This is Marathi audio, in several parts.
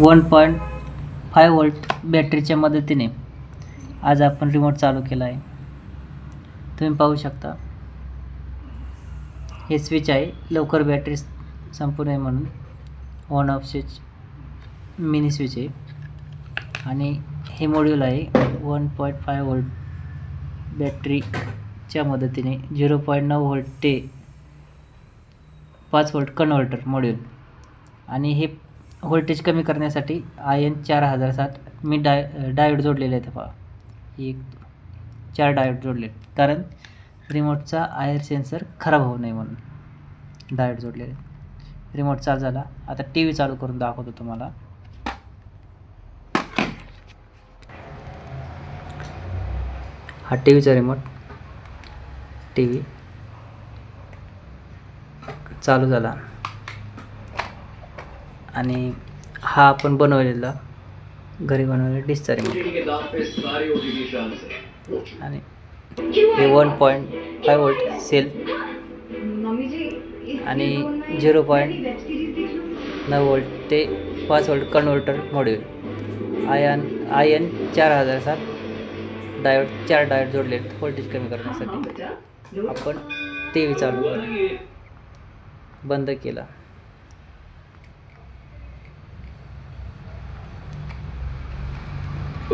वन पॉईंट फाय वोल्ट बॅटरीच्या मदतीने आज आपण रिमोट चालू केला आहे. तुम्ही पाहू शकता. हे स्विच आहे. लवकर बॅटरी संपू नये म्हणून. On off switch mini switch आहे. आणि हे मॉड्यूल आहे. वन पॉईंट फाय वोल्ट बॅटरीच्या मदतीने झिरो पॉईंट नऊ व्होल्ट ते पाच व्होल्ट कन्व्हर्टर मॉड्यूल आणि हे व्होल्टेज कमी करण्यासाठी आय एन चार हजार सात. मी डाय डायोड जोडलेले आहेत पहा. एक चार डायोड जोडले आहेत. कारण रिमोटचा आयर सेन्सर खराब होऊ नये म्हणून डायोड जोडलेले रिमोट चालू झाला. आता टी व्ही चालू करून दाखवतो तुम्हाला. हा टी व्हीचा रिमोट. टी व्ही चालू झाला. आणि हा आपण बनवलेला घरी बनवलेला रिमोट आणि हे one point five volt cell आणि झिरो पॉईंट नऊ व्होल्ट ते पाच volt converter module I N I N चार हजार सात. डायोड चार डायोड जोडले आहेत. व्होल्टेज कमी करण्यासाठी. आपण टी व्ही चालू बंद केला.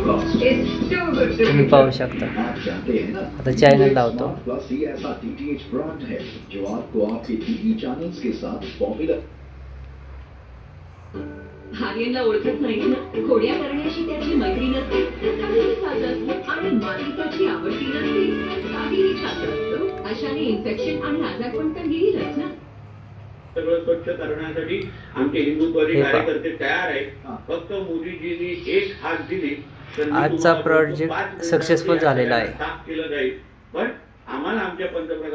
तुम्ही पाहू शकता. आता चॅनल लावतो. ओळखत नाही ना? खोड्या करण्याची त्याची मैत्री नसते. आणि माती त्याची आवडती नसते. काहीही छात्र असतं. अशाने इन्फेक्शन आणि आजारपण तर येईलच ना? सगळं स्वच्छ करण्यासाठी आमचे हिंदुत्वादी. कार्यकर्ते तयार आहेत. फक्त मोदीजींनी एक हात दिली. आजचा प्रोजेक्ट सक्सेसफुल झालेला आहे. पण आम्हाला आमच्या पंतप्रधान